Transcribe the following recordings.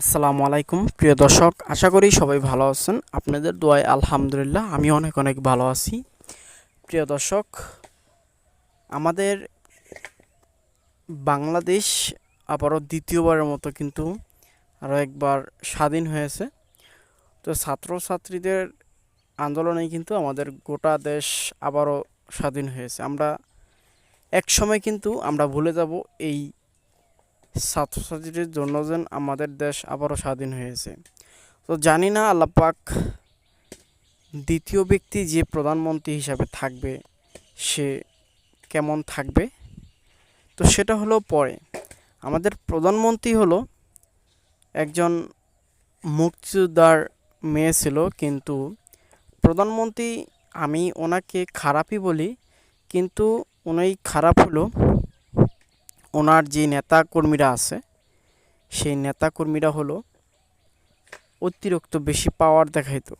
আসসালামু আলাইকুম। প্রিয় দর্শক, আশা করি সবাই ভালো আছেন। আপনাদের দোয়ায় আলহামদুলিল্লাহ আমি অনেক অনেক ভালো আছি। প্রিয় দর্শক, আমাদের বাংলাদেশ আবারও দ্বিতীয়বারের মতো কিন্তু আরও একবার স্বাধীন হয়েছে। তো ছাত্রছাত্রীদের আন্দোলনে কিন্তু আমাদের গোটা দেশ আবারও স্বাধীন হয়েছে। আমরা এক সময় কিন্তু আমরা ভুলে যাব এই ছাত্রছাত্রীদের জন্য যেন আমাদের দেশ আবারও স্বাধীন হয়েছে। তো জানি না আল্লাপাক দ্বিতীয় ব্যক্তি যে প্রধানমন্ত্রী হিসাবে থাকবে, সে কেমন থাকবে? তো সেটা হলো পরে। আমাদের প্রধানমন্ত্রী হলো একজন মুক্তিযোদ্ধার মেয়ে ছিল, কিন্তু প্রধানমন্ত্রী আমি ওনাকে খারাপই বলি, কিন্তু উনি খারাপ হলো ওনার যে নেতা কর্মীরা আছে, সেই নেতা কর্মীরা হলো অতিরিক্ত বেশি পাওয়ার দেখাইতো।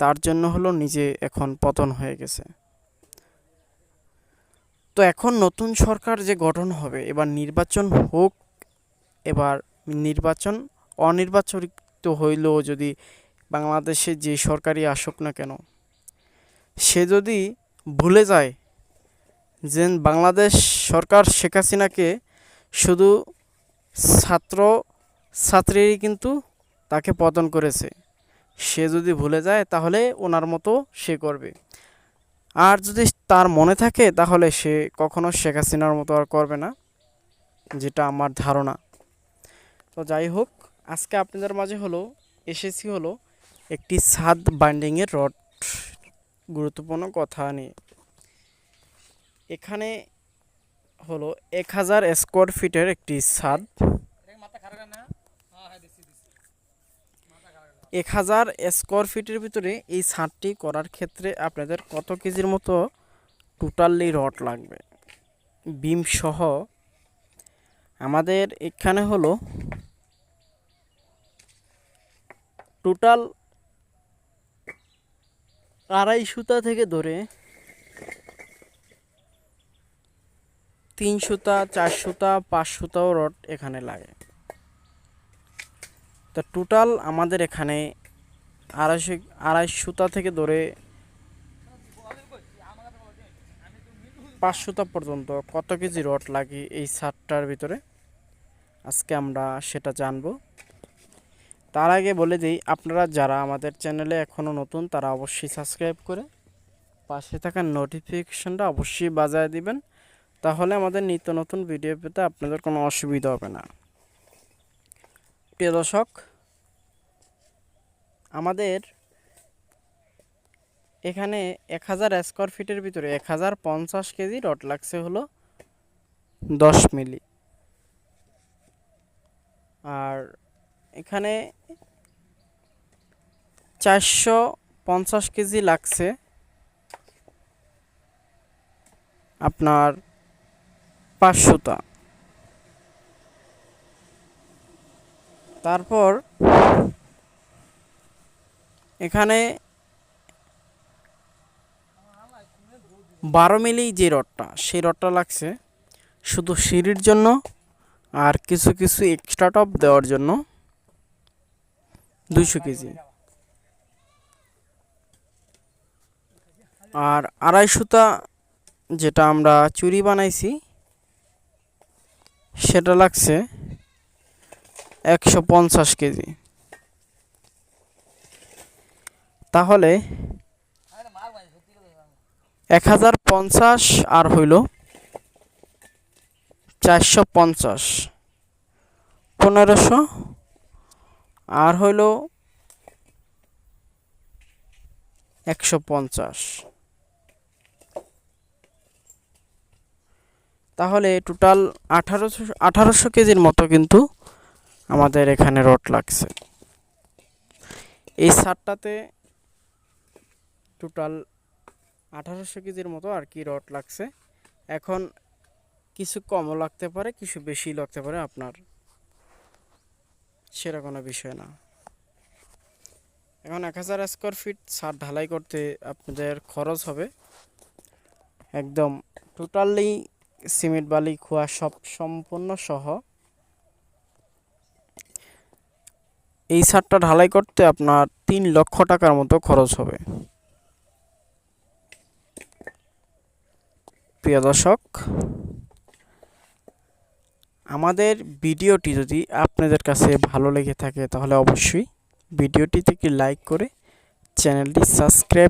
তার জন্য হলো নিজে এখন পতন হয়ে গেছে। তো এখন নতুন সরকার যে গঠন হবে, এবার নির্বাচন হোক, এবার নির্বাচন অনির্বাচিত হইলেও যদি বাংলাদেশে যে সরকারি আসুক না কেন, সে যদি ভুলে যায় যে বাংলাদেশ সরকার শেখ হাসিনাকে শুধু ছাত্র ছাত্রীরই কিন্তু তাকে পতন করেছে। সে যদি ভুলে যায় তাহলে ওনার মতো সে করবে। আর যদি তার মনে থাকে তাহলে সে কখনো শেখ হাসিনার মতো আর করবে না, যেটা আমার ধারণা। তো যাই হোক, আজকে আপনাদের মাঝে হলো, এসেছি হলো একটি ছাদ বাইন্ডিংয়ের রড গুরুত্বপূর্ণ কথা নিয়ে। এখানে হলো এক হাজার স্কোয়ার ফিটের একটি ছাদ। এক হাজার স্কোয়ার ফিটের ভিতরে এই ছাদটি করার ক্ষেত্রে আপনাদের কত কেজির মতো টোটালি রড লাগবে? বিম সহ। আমাদের এখানে হলো টোটাল আড়াই সুতা থেকে ধরে তিন সুতা চার সুতা পাঁচ সুতাও রড এখানে লাগে। তা টোটাল আমাদের এখানে আড়াইশো আড়াই সুতা থেকে ধরে পাঁচ সুতা পর্যন্ত কত কেজি রড লাগে এই ছাদটার ভিতরে? আজকে আমরা সেটা জানব। তার আগে বলে দিই, আপনারা যারা আমাদের চ্যানেলে এখনও নতুন, তারা অবশ্যই সাবস্ক্রাইব করে পাশে থাকা নোটিফিকেশনটা অবশ্যই বাজায় দিবেন। তাহলে আমাদের নিত্য নতুন ভিডিও পেতে আপনাদের কোনো অসুবিধা হবে না। প্রিয় দর্শক, আমাদের এখানে এক হাজার স্কোয়ার ফিটের ভিতরে এক হাজার পঞ্চাশ কেজি রড লাগছে হলো দশ মিলি। আর এখানে চারশো পঞ্চাশ কেজি লাগছে আপনার পাঁচশোটা। তারপর এখানে বারো মিলি যে রডটা, সেই রডটা লাগছে শুধু সিঁড়ির জন্য আর কিছু কিছু এক্সট্রা টপ দেওয়ার জন্য দুইশো কেজি। আর আড়াইশোটা যেটা আমরা চুরি বানাইছি সেটা লাগছে একশো পঞ্চাশ কেজি। তাহলে এক হাজার পঞ্চাশ আর হইল চারশো পঞ্চাশ। পনেরোশো আর হইল একশো পঞ্চাশ। তাহলে টোটাল আঠারোশো আঠারোশো কেজির মতো কিন্তু আমাদের এখানে রড লাগছে। এই সারটাতে টোটাল আঠারোশো কেজির মতো আর কি রড লাগছে। এখন কিছু কমও লাগতে পারে, কিছু বেশি লাগতে পারে, আপনার সেটা কোনো বিষয় না। এখন এক হাজার স্কোয়ার ফিট সার ঢালাই করতে আপনাদের খরচ হবে। একদম টোটালি সিমেন্ট, বালি, খোয়া সব সম্পূর্ণ সহ। এই ছাদটা ঢালাই করতে আপনার তিন লক্ষ টাকার মতো খরচ হবে। প্রিয় দর্শক, আমাদের ভিডিওটি যদি আপনাদের কাছে ভালো লেগে থাকে তাহলে অবশ্যই ভিডিওটিতে একটি লাইক করে চ্যানেলটি সাবস্ক্রাইব